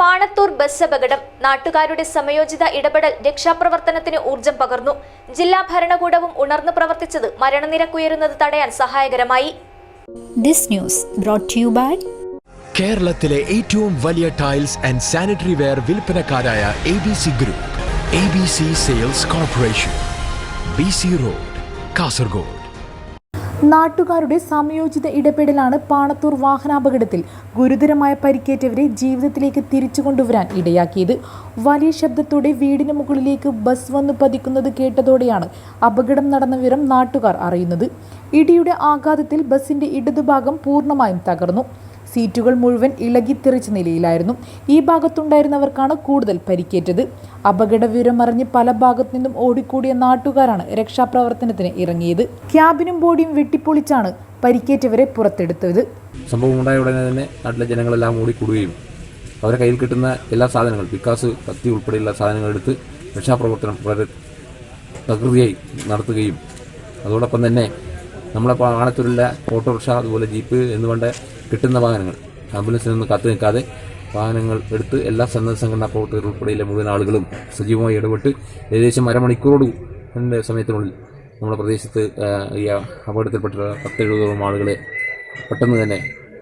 Panathur bus അപകടം. നാട്ടുകാരുടെ സമയോചിത ഇടപെടൽ രക്ഷാപ്രവർത്തനത്തിന് ഊർജം പകർന്നു. ജില്ലാ ഭരണകൂടവും ഉണർന്നു പ്രവർത്തിച്ചത് മരണനിരക്കുയരുന്നത് തടയാൻ സഹായകരമായി. This news brought to you by കേരളത്തിലെ ഏറ്റവും വലിയ tiles and sanitary ware വിൽപ്പനക്കാരായ A B C group A B C sales corporation B C road Kasaragod. നാട്ടുകാരുടെ സംയോജിത ഇടപെടലാണ് പാണത്തൂർ വാഹനാപകടത്തിൽ ഗുരുതരമായ പരിക്കേറ്റവരെ ജീവിതത്തിലേക്ക് തിരിച്ചു കൊണ്ടുവരാൻ ഇടയാക്കിയത്. വലിയ ശബ്ദത്തോടെ വീടിന് മുകളിലേക്ക് ബസ് വന്നു പതിക്കുന്നത് കേട്ടതോടെയാണ് അപകടം നടന്ന വിവരം നാട്ടുകാർ അറിയുന്നത്. ഇടിയുടെ ആഘാതത്തിൽ ബസിന്റെ ഇടതുഭാഗം പൂർണമായും തകർന്നു. സീറ്റുകൾ മുഴുവൻ ഇളകിത്തെറിച്ച നിലയിലായിരുന്നു. ഈ ഭാഗത്തുണ്ടായിരുന്നവർക്കാണ് കൂടുതൽ പരിക്കേറ്റത്. അപകട വിവരമറിഞ്ഞ് പല ഭാഗത്തു നിന്നും ഓടിക്കൂടിയ നാട്ടുകാരാണ് രക്ഷാപ്രവർത്തനത്തിന് ഇറങ്ങിയത്. ക്യാബിനും ബോഡിയും വെട്ടിപ്പൊളിച്ചാണ് പരിക്കേറ്റവരെ പുറത്തെടുത്തത്. സംഭവം ഉണ്ടായ ഉടനെ തന്നെ നാട്ടിലെ ജനങ്ങളെല്ലാം ഓടിക്കൂടുകയും അവരെ കയ്യിൽ കിട്ടുന്ന എല്ലാ സാധനങ്ങളും വികാസ് കത്തി ഉൾപ്പെടെയുള്ള സാധനങ്ങൾ എടുത്ത് രക്ഷാപ്രവർത്തനം വളരെ പ്രകൃതിയായി നടത്തുകയും അതോടൊപ്പം തന്നെ നമ്മളെ പാണത്തൂരില്ല ഓട്ടോറിക്ഷ അതുപോലെ ജീപ്പ് എന്നുകൊണ്ട് കിട്ടുന്ന വാഹനങ്ങൾ. ആംബുലൻസിൽ നിന്ന് കാത്തു നിൽക്കാതെ വാഹനങ്ങൾ എടുത്ത് എല്ലാ സന്നദ്ധ സംഘടനാ പ്രവർത്തകർ ഉൾപ്പെടെയുള്ള മുഴുവൻ ആളുകളും സജീവമായി ഇടപെട്ട് ഏകദേശം അരമണിക്കൂറോട് സമയത്തിനുള്ളിൽ നമ്മുടെ പ്രദേശത്ത് ഈ അപകടത്തിൽപ്പെട്ട പത്തെഴുപതോളം ആളുകളെ പെട്ടെന്ന് തന്നെ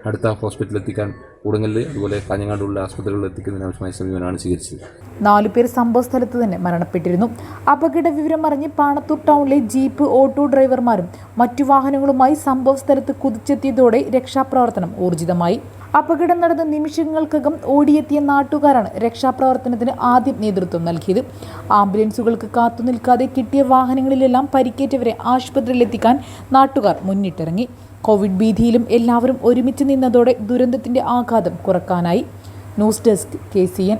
അടുത്ത ഹോസ്പിറ്റലിൽ എത്തിക്കാൻ കൂടങ്ങലിൽ അതുപോലെ കാഞ്ഞങ്ങാടുള്ള ആസ്പത്രികളിൽ എത്തിക്കുന്നതിന് ആവശ്യമായ സമീപനമാണ് സ്വീകരിച്ചത് നാലു പേർ സംഭവ സ്ഥലത്ത് തന്നെ മരണപ്പെട്ടിരുന്നു. അപകട വിവരം അറിഞ്ഞ് പാണത്തൂർ ടൗണിലെ ജീപ്പ് ഓട്ടോ ഡ്രൈവർമാരും മറ്റു വാഹനങ്ങളുമായി സംഭവ സ്ഥലത്ത് കുതിച്ചെത്തിയതോടെ രക്ഷാപ്രവർത്തനം ഊർജിതമായി. അപകടം നടന്ന നിമിഷങ്ങൾക്കകം ഓടിയെത്തിയ നാട്ടുകാരാണ് രക്ഷാപ്രവർത്തനത്തിന് ആദ്യം നേതൃത്വം നൽകിയത്. ആംബുലൻസുകൾക്ക് കാത്തുനിൽക്കാതെ കിട്ടിയ വാഹനങ്ങളിലെല്ലാം പരിക്കേറ്റവരെ ആശുപത്രിയിലെത്തിക്കാൻ നാട്ടുകാർ മുന്നിട്ടിറങ്ങി. കോവിഡ് ഭീതിയിലും എല്ലാവരും ഒരുമിച്ച് നിന്നതോടെ ദുരന്തത്തിന്റെ ആഘാതം കുറക്കാനായി. News desk K C N.